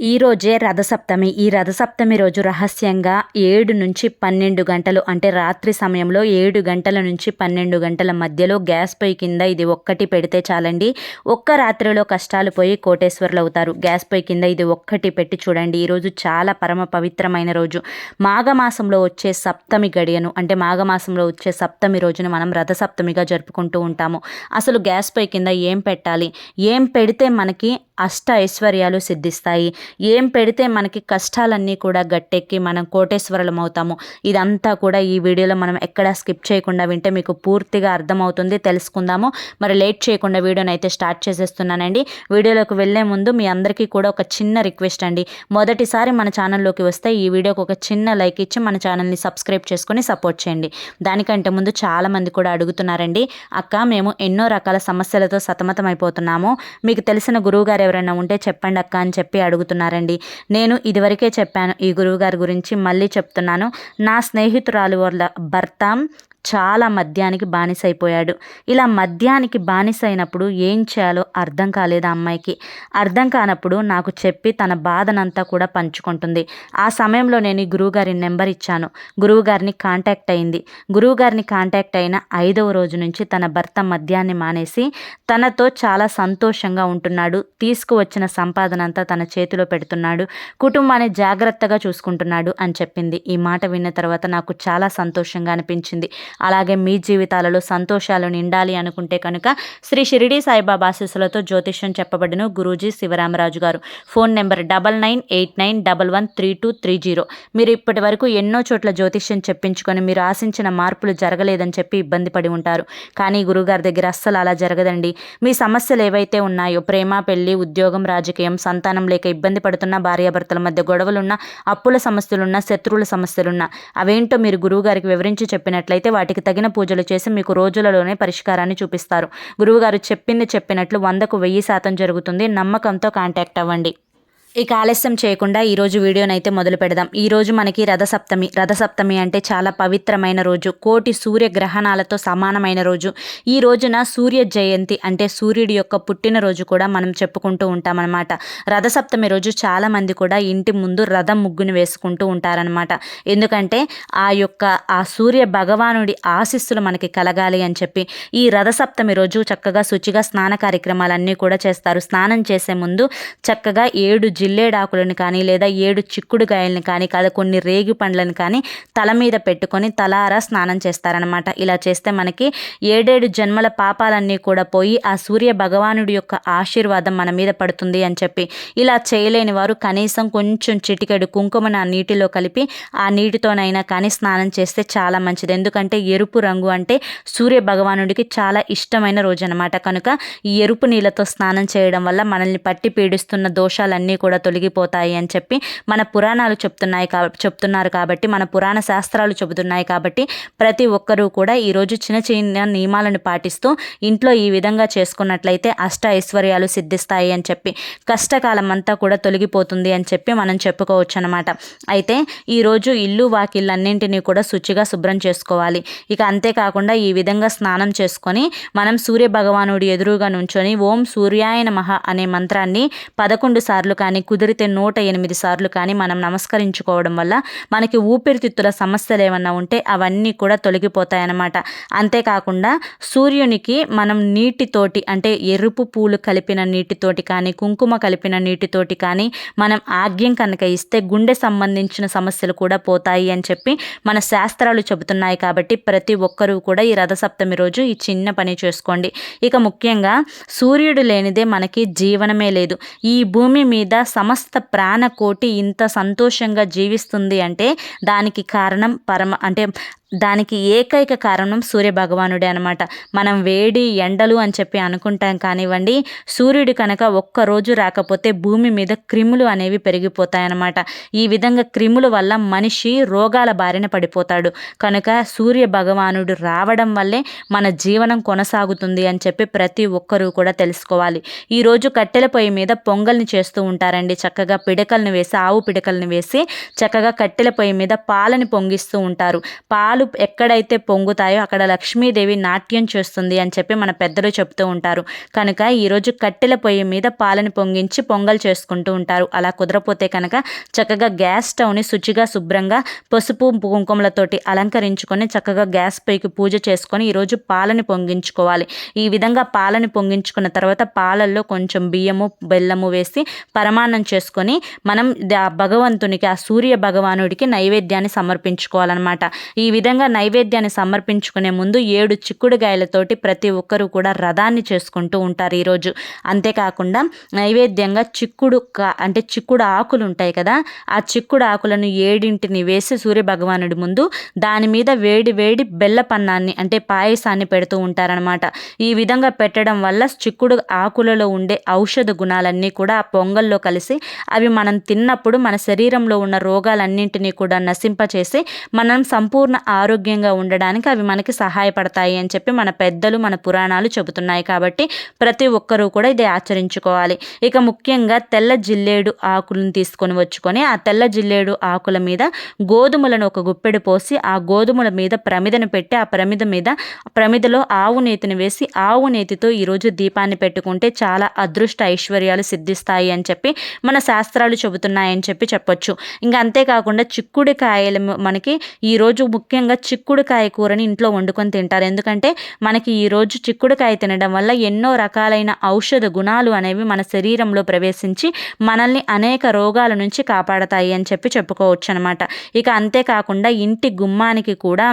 ఈ రోజే రథసప్తమి. ఈ రథసప్తమి రోజు రహస్యంగా ఏడు నుంచి పన్నెండు గంటలు అంటే రాత్రి సమయంలో ఏడు గంటల నుంచి పన్నెండు గంటల మధ్యలో గ్యాస్ పొయ్యి కింద ఇది ఒక్కటి పెడితే చాలండి. ఒక్క రాత్రిలో కష్టాలు పోయి కోటేశ్వరులు అవుతారు. గ్యాస్ పొయ్యి కింద ఇది ఒక్కటి పెట్టి చూడండి. ఈరోజు చాలా పరమ పవిత్రమైన రోజు. మాఘమాసంలో వచ్చే సప్తమి గడియను అంటే మాఘమాసంలో వచ్చే సప్తమి రోజున మనం రథసప్తమిగా జరుపుకుంటూ ఉంటాము. అసలు గ్యాస్ పొయ్యి కింద ఏం పెట్టాలి? ఏం పెడితే మనకి అష్ట ఐశ్వర్యాలు సిద్ధిస్తాయి. ఏం పెడితే మనకి కష్టాలన్నీ కూడా గట్టెక్కి మనం కోటేశ్వరులం అవుతాము ఇదంతా కూడా ఈ వీడియోలో మనం ఎక్కడా స్కిప్ చేయకుండా వింటే మీకు పూర్తిగా అర్థమవుతుంది తెలుసుకుందాము. మరి లేట్ చేయకుండా వీడియోని అయితే స్టార్ట్ చేసేస్తున్నానండి. వీడియోలోకి వెళ్ళే ముందు మీ అందరికీ కూడా ఒక చిన్న రిక్వెస్ట్ అండి. మొదటిసారి మన ఛానల్లోకి వస్తే ఈ వీడియోకి ఒక చిన్న లైక్ ఇచ్చి మన ఛానల్ని సబ్స్క్రైబ్ చేసుకుని సపోర్ట్ చేయండి. దానికంటే ముందు చాలామంది కూడా అడుగుతున్నారండి అక్క మేము ఎన్నో రకాల సమస్యలతో సతమతం అయిపోతున్నాము మీకు తెలిసిన గురువుగారు ఎవరైనా ఉంటే చెప్పండి అక్క అని చెప్పి అడుగుతున్నారండి. నేను ఇదివరకే చెప్పాను ఈ గురువుగారి గురించి మళ్ళీ చెప్తున్నాను. నా స్నేహితురాలు వాళ్ళ భర్త చాలా మద్యానికి బానిసైపోయాడు. ఇలా మద్యానికి బానిసైనప్పుడు ఏం చేయాలో అర్థం కాలేదు ఆ అమ్మాయికి? అర్థం కానప్పుడు నాకు చెప్పి తన బాధనంతా కూడా పంచుకుంటుంది. ఆ సమయంలో నేను గురువుగారి నెంబర్ ఇచ్చాను. గురువుగారిని కాంటాక్ట్ అయింది. గురువుగారిని కాంటాక్ట్ అయిన ఐదవ రోజు నుంచి తన భర్త మద్యాన్ని మానేసి తనతో చాలా సంతోషంగా ఉంటున్నాడు. తీసుకువచ్చిన సంపాదన అంతా తన చేతిలో పెడుతున్నాడు. కుటుంబాన్ని జాగ్రత్తగా చూసుకుంటున్నాడు అని చెప్పింది. ఈ మాట విన్న తర్వాత నాకు చాలా సంతోషంగా అనిపించింది. అలాగే మీ జీవితాలలో సంతోషాలు నిండాలి అనుకుంటే కనుక శ్రీ షిరిడి సాయిబాబా ఆశీస్సులతో జ్యోతిష్యం చెప్పబడిన గురూజీ శివరామరాజు గారు. Phone number double nine eight nine double one three two three zero. మీరు ఇప్పటి వరకు ఎన్నో చోట్ల జ్యోతిష్యం చెప్పించుకొని మీరు ఆశించిన మార్పులు జరగలేదని చెప్పి ఇబ్బంది పడి ఉంటారు. కానీ గురుగారి దగ్గర అస్సలు అలా జరగదండి. మీ సమస్యలు ఏవైతే ఉన్నాయో ప్రేమ పెళ్ళి ఉద్యోగం రాజకీయం సంతానం లేక ఇబ్బంది పడుతున్న భార్యాభర్తల మధ్య గొడవలున్నా అప్పుల సమస్యలున్నా శత్రువుల సమస్యలున్నా అవేంటో మీరు గురువుగారికి వివరించి చెప్పినట్లయితే వాటికి తగిన పూజలు చేసి మీకు రోజులలోనే పరిష్కారాన్ని చూపిస్తారు. గురువుగారు చెప్పింది చెప్పినట్లు వందకు వెయ్యి శాతం జరుగుతుంది. నమ్మకంతో కాంటాక్ట్ అవ్వండి. ఇక ఆలస్యం చేయకుండా ఈరోజు వీడియోనైతే మొదలు పెడదాం. ఈరోజు మనకి రథసప్తమి. రథసప్తమి అంటే చాలా పవిత్రమైన రోజు. కోటి సూర్యగ్రహణాలతో సమానమైన రోజు. ఈ రోజున సూర్య జయంతి అంటే సూర్యుడి యొక్క పుట్టినరోజు కూడా మనం చెప్పుకుంటూ ఉంటామన్నమాట. రథసప్తమి రోజు చాలామంది కూడా ఇంటి ముందు రథం ముగ్గుని వేసుకుంటూ ఉంటారనమాట ఎందుకంటే ఆ యొక్క ఆ సూర్య భగవానుడి ఆశిస్సులు మనకి కలగాలి అని చెప్పి ఈ రథసప్తమి రోజు చక్కగా శుచిగా స్నాన కార్యక్రమాలన్నీ కూడా చేస్తారు. స్నానం చేసే ముందు చక్కగా ఏడు జిల్లేడాకులను కానీ లేదా ఏడు చిక్కుడుగాయలను కానీ కదా కొన్ని రేగి పండ్లను కానీ తల మీద పెట్టుకొని తలారా స్నానం చేస్తారనమాట ఇలా చేస్తే మనకి ఏడేడు జన్మల పాపాలన్నీ కూడా పోయి ఆ సూర్య భగవానుడి యొక్క ఆశీర్వాదం మన మీద పడుతుంది అని చెప్పి ఇలా చేయలేని వారు కనీసం కొంచెం చిటికెడు కుంకుమను ఆ నీటిలో కలిపి ఆ నీటితోనైనా కానీ స్నానం చేస్తే చాలా మంచిది. ఎందుకంటే ఎరుపు రంగు అంటే సూర్య భగవానుడికి చాలా ఇష్టమైన రోజు అనమాట కనుక ఈ ఎరుపు నీళ్ళతో స్నానం చేయడం వల్ల మనల్ని పట్టి పీడిస్తున్న దోషాలన్నీ కూడా కూడా తొలగిపోతాయి అని చెప్పి మన పురాణాలు చెప్తున్నాయి కా చెప్తున్నారు కాబట్టి మన పురాణ శాస్త్రాలు చెబుతున్నాయి కాబట్టి ప్రతి ఒక్కరూ కూడా ఈరోజు చిన్న చిన్న నియమాలను పాటిస్తూ ఇంట్లో ఈ విధంగా చేసుకున్నట్లయితే అష్ట ఐశ్వర్యాలు సిద్ధిస్తాయి అని చెప్పి కష్టకాలం అంతా కూడా తొలగిపోతుంది అని చెప్పి మనం చెప్పుకోవచ్చు అనమాట అయితే ఈరోజు ఇల్లు వాకిళ్ళన్నింటినీ కూడా శుచిగా శుభ్రం చేసుకోవాలి. ఇక అంతేకాకుండా ఈ విధంగా స్నానం చేసుకొని మనం సూర్య భగవానుడి ఎదురుగా నుంచొని ఓం సూర్యాయన మహ అనే మంత్రాన్ని పదకొండు సార్లు కానీ కానీ కుదిరితే నూట ఎనిమిది సార్లు కానీ మనం నమస్కరించుకోవడం వల్ల మనకి ఊపిరితిత్తుల సమస్యలు ఏమన్నా ఉంటే అవన్నీ కూడా తొలగిపోతాయన్నమాట. అంతేకాకుండా సూర్యునికి మనం నీటితోటి అంటే ఎరుపు పూలు కలిపిన నీటితోటి కానీ కుంకుమ కలిపిన నీటితోటి కానీ మనం ఆగ్యం కనుక ఇస్తే గుండె సంబంధించిన సమస్యలు కూడా పోతాయి అని చెప్పి మన శాస్త్రాలు చెబుతున్నాయి కాబట్టి ప్రతి ఒక్కరూ కూడా ఈ రథసప్తమి రోజు ఈ చిన్న పని చేసుకోండి. ఇక ముఖ్యంగా సూర్యుడు లేనిదే మనకి జీవనమే లేదు. ఈ భూమి మీద సమస్త ప్రాణకోటి ఇంత సంతోషంగా జీవిస్తుంది అంటే దానికి కారణం పరమ అంటే దానికి ఏకైక కారణం సూర్య భగవానుడే అనమాట మనం వేడి ఎండలు అని చెప్పి అనుకుంటాం కానివ్వండి సూర్యుడు కనుక ఒక్కరోజు రాకపోతే భూమి మీద క్రిములు అనేవి పెరిగిపోతాయన్నమాట ఈ విధంగా క్రిముల వల్ల మనిషి రోగాల బారిన పడిపోతాడు. కనుక సూర్య భగవానుడు రావడం వల్లే మన జీవనం కొనసాగుతుంది అని చెప్పి ప్రతి ఒక్కరూ కూడా తెలుసుకోవాలి. ఈరోజు కట్టెల పొయ్యి మీద పొంగల్ని చేస్తూ ఉంటారండి. చక్కగా పిడకలను వేసి ఆవు పిడకలను వేసి చక్కగా కట్టెల పొయ్యి మీద పాలని పొంగిస్తూ ఉంటారు. పాలు పాలు ఎక్కడైతే పొంగుతాయో అక్కడ లక్ష్మీదేవి నాట్యం చేస్తుంది అని చెప్పి మన పెద్దలు చెప్తూ ఉంటారు. కనుక ఈరోజు కట్టెల పొయ్యి మీద పాలను పొంగించి పొంగల్ చేసుకుంటూ ఉంటారు. అలా కుదరపోతే కనుక చక్కగా గ్యాస్ స్టవ్ని శుచిగా శుభ్రంగా పసుపు కుంకుమలతోటి అలంకరించుకొని చక్కగా గ్యాస్ పొయ్యికి పూజ చేసుకొని ఈరోజు పాలని పొంగించుకోవాలి. ఈ విధంగా పాలని పొంగించుకున్న తర్వాత పాలల్లో కొంచెం బియ్యము బెల్లము వేసి పరమాన్నం చేసుకొని మనం ఆ భగవంతునికి ఆ సూర్య భగవానుడికి నైవేద్యాన్ని సమర్పించుకోవాలన్నమాట. ఈ విధంగా నైవేద్యాన్ని సమర్పించుకునే ముందు ఏడు చిక్కుడుగాయలతోటి ప్రతి ఒక్కరూ కూడా రథాన్ని చేసుకుంటూ ఉంటారు ఈరోజు. అంతేకాకుండా నైవేద్యంగా చిక్కుడు కా అంటే చిక్కుడు ఆకులు ఉంటాయి కదా ఆ చిక్కుడు ఆకులను ఏడింటిని వేసి సూర్య భగవానుడి ముందు దాని మీద వేడి వేడి బెల్ల పన్నాన్ని అంటే పాయసాన్ని పెడుతూ ఉంటారనమాట ఈ విధంగా పెట్టడం వల్ల చిక్కుడు ఆకులలో ఉండే ఔషధ గుణాలన్నీ కూడా ఆ పొంగల్లో కలిసి అవి మనం తిన్నప్పుడు మన శరీరంలో ఉన్న రోగాలన్నింటినీ కూడా నశింపచేసి మనం సంపూర్ణ ఆరోగ్యంగా ఉండడానికి అవి మనకి సహాయపడతాయి అని చెప్పి మన పెద్దలు మన పురాణాలు చెబుతున్నాయి కాబట్టి ప్రతి ఒక్కరూ కూడా ఇది ఆచరించుకోవాలి. ఇక ముఖ్యంగా తెల్ల జిల్లేడు ఆకులను తీసుకొని వచ్చుకొని ఆ తెల్ల జిల్లేడు ఆకుల మీద గోధుమలను ఒక గుప్పెడు పోసి ఆ గోధుమల మీద ప్రమిదను పెట్టి ఆ ప్రమిద మీద ప్రమిదలో ఆవు నేతిని వేసి ఆవు నేతితో ఈరోజు దీపాన్ని పెట్టుకుంటే చాలా అదృష్ట ఐశ్వర్యాలు సిద్ధిస్తాయి అని చెప్పి మన శాస్త్రాలు చెబుతున్నాయని చెప్పి చెప్పొచ్చు. ఇంకా అంతేకాకుండా చిక్కుడు కాయలు మనకి ఈరోజు ముఖ్యంగా చిక్కుడుకాయ కూరని ఇంట్లో వండుకొని తింటారు. ఎందుకంటే మనకి ఈరోజు చిక్కుడుకాయ తినడం వల్ల ఎన్నో రకాలైన ఔషధ గుణాలు అనేవి మన శరీరంలో ప్రవేశించి మనల్ని అనేక రోగాల నుంచి కాపాడతాయి అని చెప్పి చెప్పుకోవచ్చు అనమాట ఇక అంతేకాకుండా ఇంటి గుమ్మానికి కూడా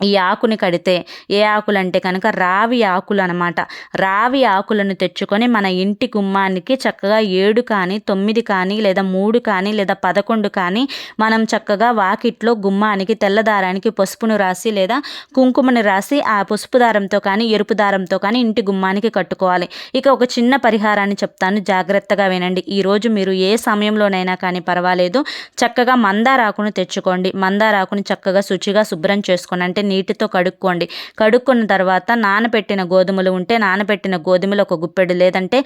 ఈ ఆకుని కడితే ఏ ఆకులు అంటే కనుక రావి ఆకులు అనమాట రావి ఆకులను తెచ్చుకొని మన ఇంటి గుమ్మానికి చక్కగా ఏడు కానీ తొమ్మిది కానీ లేదా మూడు కానీ లేదా పదకొండు కానీ మనం చక్కగా వాకిట్లో గుమ్మానికి తెల్లదారానికి పసుపును రాసి లేదా కుంకుమని రాసి ఆ పసుపు దారంతో కానీ ఎరుపు దారంతో కానీ ఇంటి గుమ్మానికి కట్టుకోవాలి. ఇక ఒక చిన్న పరిహారాన్ని చెప్తాను. జాగ్రత్తగా వినండి. ఈరోజు మీరు ఏ సమయంలోనైనా కానీ పర్వాలేదు. చక్కగా మందారాకును తెచ్చుకోండి. మందారాకును చక్కగా శుచిగా శుభ్రం చేసుకోండి అంటే నీటితో కడుక్కోండి. కడుక్కున్న తర్వాత నానబెట్టిన గోధుమలు ఉంటే నానబెట్టిన గోధుమలు ఒక గుప్పెడు లేదంటే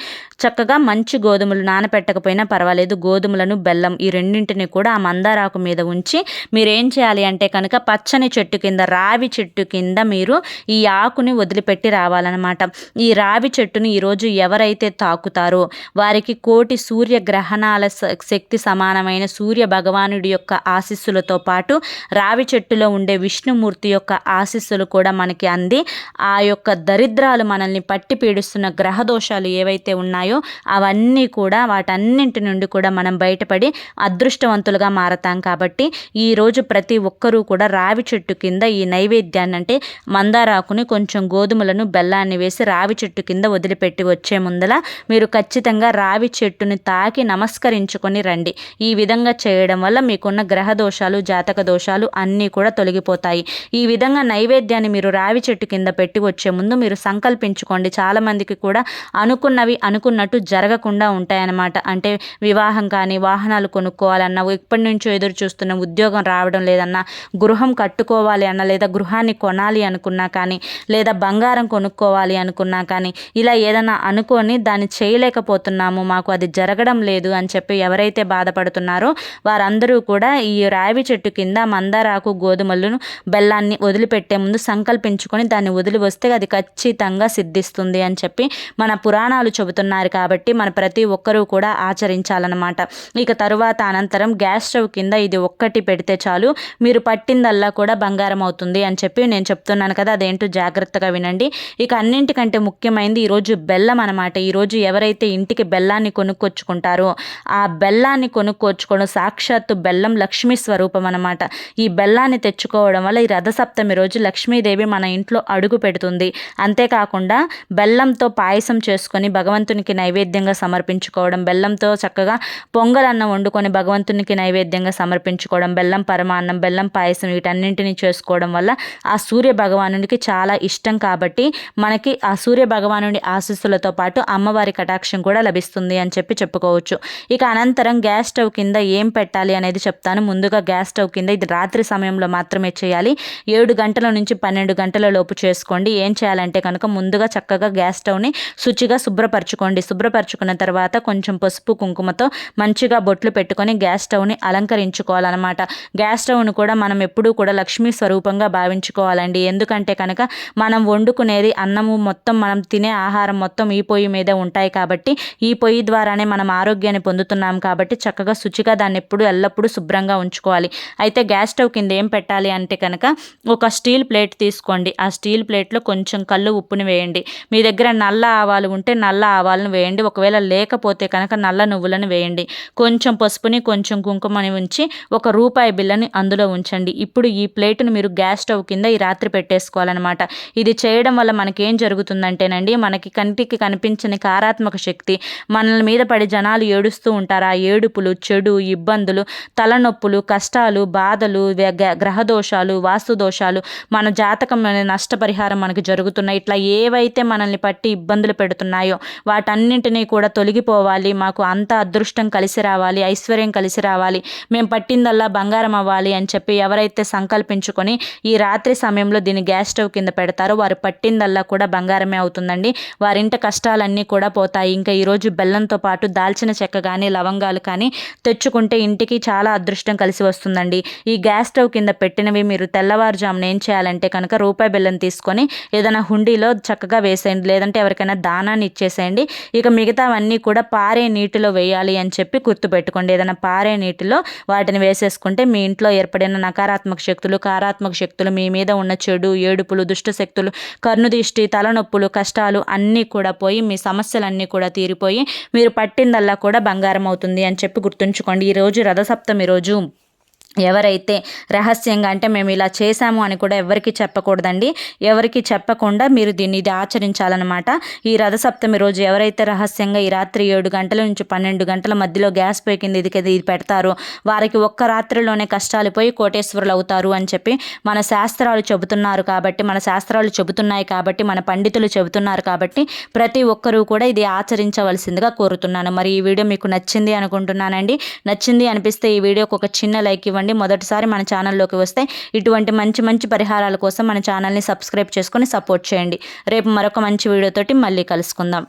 చక్కగా మంచి గోధుమలు నానబెట్టకపోయినా పర్వాలేదు. గోధుమలను బెల్లం ఈ రెండింటిని కూడా ఆ మందారాకు మీద ఉంచి మీరు ఏం చేయాలి అంటే కనుక పచ్చని చెట్టు కింద రావి చెట్టు కింద మీరు ఈ ఆకుని వదిలిపెట్టి రావాలన్నమాట. ఈ రావి చెట్టుని ఈరోజు ఎవరైతే తాకుతారో వారికి కోటి సూర్య గ్రహణాల శక్తి సమానమైన సూర్య భగవానుడి యొక్క ఆశీస్సులతో పాటు రావి చెట్టులో ఉండే విష్ణుమూర్తి యొక్క ఆశీస్సులు కూడా మనకి అంది. ఆ యొక్క దరిద్రాలు మనల్ని పట్టి పీడిస్తున్న గ్రహ దోషాలు ఏవైతే ఉన్నాయో అవన్నీ కూడా వాటన్నింటి నుండి కూడా మనం బయటపడి అదృష్టవంతులుగా మారతాం కాబట్టి ఈరోజు ప్రతి ఒక్కరూ కూడా రావి చెట్టు కింద ఈ నైవేద్యాన్ని అంటే మందారాకుని కొంచెం గోధుమలను బెల్లాన్ని వేసి రావి చెట్టు కింద వదిలిపెట్టి వచ్చే ముందల మీరు ఖచ్చితంగా రావి చెట్టుని తాకి నమస్కరించుకొని రండి. ఈ విధంగా చేయడం వల్ల మీకున్న గ్రహ దోషాలు జాతక దోషాలు అన్నీ కూడా తొలగిపోతాయి. ఈ విధంగా నైవేద్యాన్ని మీరు రావి చెట్టు కింద పెట్టి వచ్చే ముందు మీరు సంకల్పించుకోండి. చాలామందికి కూడా అనుకున్నవి అనుకున్నట్టు జరగకుండా ఉంటాయన్నమాట. అంటే వివాహం కానీ వాహనాలు కొనుక్కోవాలన్నా ఇప్పటి నుంచో ఎదురు చూస్తున్న ఉద్యోగం రావడం లేదన్నా గృహం కట్టుకోవాలి అన్న లేదా గృహాన్ని కొనాలి అనుకున్నా కానీ లేదా బంగారం కొనుక్కోవాలి అనుకున్నా కానీ ఇలా ఏదైనా అనుకొని దాన్ని చేయలేకపోతున్నాము మాకు అది జరగడం లేదు అని చెప్పి ఎవరైతే బాధపడుతున్నారో వారందరూ కూడా ఈ రావి చెట్టు కింద మందారాకు గోధుమలను బెల్లాన్ని వదిలిపెట్టే ముందు సంకల్పించుకొని దాన్ని వదిలి వస్తే అది ఖచ్చితంగా సిద్ధిస్తుంది అని చెప్పి మన పురాణాలు చెబుతున్నారు కాబట్టి మన ప్రతి ఒక్కరూ కూడా ఆచరించాలన్నమాట. ఇక తరువాత అనంతరం గ్యాస్ స్టవ్ కింద ఇది ఒక్కటి పెడితే చాలు మీరు పట్టిందల్లా కూడా బంగారం అవుతుంది అని చెప్పి నేను చెప్తున్నాను కదా అదేంటో జాగ్రత్తగా వినండి. ఇక అన్నింటికంటే ముఖ్యమైనది ఈరోజు బెల్లం అనమాట ఈరోజు ఎవరైతే ఇంటికి బెల్లాన్ని కొనుక్కొచ్చుకుంటారో ఆ బెల్లాన్ని కొనుక్కొచ్చుకోవడం సాక్షాత్తు బెల్లం లక్ష్మీ స్వరూపం అనమాట ఈ బెల్లాన్ని తెచ్చుకోవడం వల్ల ఈ సప్తమి రోజు లక్ష్మీదేవి మన ఇంట్లో అడుగు పెడుతుంది. అంతేకాకుండా బెల్లంతో పాయసం చేసుకొని భగవంతునికి నైవేద్యంగా సమర్పించుకోవడం బెల్లంతో చక్కగా పొంగలన్నం వండుకొని భగవంతునికి నైవేద్యంగా సమర్పించుకోవడం బెల్లం పరమాన్నం బెల్లం పాయసం వీటన్నింటినీ చేసుకోవడం వల్ల ఆ సూర్య భగవానునికి చాలా ఇష్టం కాబట్టి మనకి ఆ సూర్య భగవానుడి ఆశీస్సులతో పాటు అమ్మవారి కటాక్షం కూడా లభిస్తుంది అని చెప్పి చెప్పుకోవచ్చు. ఇక అనంతరం గ్యాస్ స్టవ్ కింద ఏం పెట్టాలి అనేది చెప్తాను. ముందుగా గ్యాస్ స్టవ్ కింద ఇది రాత్రి సమయంలో మాత్రమే చేయాలి. ఏడు ఏడు గంటల నుంచి పన్నెండు గంటల లోపు చేసుకోండి. ఏం చేయాలంటే కనుక ముందుగా చక్కగా గ్యాస్ స్టవ్ని శుచిగా శుభ్రపరచుకోండి. శుభ్రపరచుకున్న తర్వాత కొంచెం పసుపు కుంకుమతో మంచిగా బొట్లు పెట్టుకొని గ్యాస్ స్టవ్ని అలంకరించుకోవాలన్నమాట. గ్యాస్ స్టవ్ను కూడా మనం ఎప్పుడూ కూడా లక్ష్మీ స్వరూపంగా భావించుకోవాలండి. ఎందుకంటే కనుక మనం వండుకునేది అన్నము మొత్తం మనం తినే ఆహారం మొత్తం ఈ పొయ్యి మీదే ఉంటాయి కాబట్టి ఈ పొయ్యి ద్వారానే మనం ఆరోగ్యాన్ని పొందుతున్నాం కాబట్టి చక్కగా శుచిగా దాన్ని ఎప్పుడు ఎల్లప్పుడూ శుభ్రంగా ఉంచుకోవాలి. అయితే గ్యాస్ స్టవ్ కింద ఏం పెట్టాలి అంటే కనుక ఒక స్టీల్ ప్లేట్ తీసుకోండి. ఆ స్టీల్ ప్లేట్లో కొంచెం కళ్ళు ఉప్పుని వేయండి. మీ దగ్గర నల్ల ఆవాలు ఉంటే నల్ల ఆవాలను వేయండి. ఒకవేళ లేకపోతే కనుక నల్ల నువ్వులను వేయండి. కొంచెం పసుపుని కొంచెం కుంకుమని ఉంచి ఒక రూపాయి బిల్లని అందులో ఉంచండి. ఇప్పుడు ఈ ప్లేట్ను మీరు గ్యాస్ స్టవ్ కింద ఈ రాత్రి పెట్టేసుకోవాలన్నమాట. ఇది చేయడం వల్ల మనకేం జరుగుతుందంటేనండి మనకి కంటికి కనిపించని కారాత్మక శక్తి మనల మీద పడి జనాలు ఏడుస్తూ ఉంటారు. ఆ ఏడుపులు చెడు ఇబ్బందులు తలనొప్పులు కష్టాలు బాధలు గ్రహ దోషాలు నష్టాలు మన జాతకం నష్టపరిహారం మనకి జరుగుతున్నాయి. ఇట్లా ఏవైతే మనల్ని పట్టి ఇబ్బందులు పెడుతున్నాయో వాటన్నింటినీ కూడా తొలగిపోవాలి. మాకు అంత అదృష్టం కలిసి రావాలి ఐశ్వర్యం కలిసి రావాలి. మేము పట్టిందల్లా బంగారం అవ్వాలి అని చెప్పి ఎవరైతే సంకల్పించుకొని ఈ రాత్రి సమయంలో దీన్ని గ్యాస్ స్టవ్ కింద పెడతారో వారు పట్టిందల్లా కూడా బంగారమే అవుతుందండి. వారింట కష్టాలన్నీ కూడా పోతాయి. ఇంకా ఈరోజు బెల్లంతో పాటు దాల్చిన చెక్క కానీ లవంగాలు కానీ తెచ్చుకుంటే ఇంటికి చాలా అదృష్టం కలిసి వస్తుందండి. ఈ గ్యాస్ స్టవ్ కింద పెట్టినవి మీరు తెల్లవారుజామున ఏం చేయాలంటే కనుక రూపాయి బెల్లం తీసుకొని ఏదైనా హుండీలో చక్కగా వేసేయండి. లేదంటే ఎవరికైనా దానాన్ని ఇచ్చేసేయండి. ఇక మిగతావన్నీ కూడా పారే నీటిలో వేయాలి అని చెప్పి గుర్తుపెట్టుకోండి. ఏదైనా పారే నీటిలో వాటిని వేసేసుకుంటే మీ ఇంట్లో ఏర్పడిన నకారాత్మక శక్తులు కారాత్మక శక్తులు మీ మీద ఉన్న చెడు ఏడుపులు దుష్ట శక్తులు కర్ణుదిష్టి తలనొప్పులు కష్టాలు అన్నీ కూడా పోయి మీ సమస్యలన్నీ కూడా తీరిపోయి మీరు పట్టిందల్లా కూడా బంగారం అవుతుంది అని చెప్పి గుర్తుంచుకోండి. ఈరోజు రథసప్తమి రోజు. ఎవరైతే రహస్యంగా అంటే మేము ఇలా చేశాము అని కూడా ఎవరికి చెప్పకూడదండి. ఎవరికి చెప్పకుండా మీరు దీన్ని ఇది ఆచరించాలన్నమాట. ఈ రథసప్తమి రోజు ఎవరైతే రహస్యంగా ఈ రాత్రి ఏడు గంటల నుంచి పన్నెండు గంటల మధ్యలో గ్యాస్ పొయ్యి కింద ఇది ఇది పెడతారో వారికి ఒక్క రాత్రిలోనే కష్టాలు పోయి కోటేశ్వరులు అవుతారు అని చెప్పి మన శాస్త్రాలు చెబుతున్నారు కాబట్టి మన శాస్త్రాలు చెబుతున్నాయి కాబట్టి మన పండితులు చెబుతున్నారు కాబట్టి ప్రతి ఒక్కరూ కూడా ఇది ఆచరించవలసిందిగా కోరుతున్నాను. మరి ఈ వీడియో మీకు నచ్చింది అనుకుంటున్నానండి. నచ్చింది అనిపిస్తే ఈ వీడియోకి ఒక చిన్న లైక్ ఇవ్వండి. చేసుకోండి మొదటిసారి మన ఛానల్లోకి వస్తే ఇటువంటి మంచి మంచి పరిహారాల కోసం మన ఛానల్ని సబ్స్క్రైబ్ చేసుకొని సపోర్ట్ చేయండి. రేపు మరొక మంచి వీడియోతోటి మళ్ళీ కలుసుకుందాం.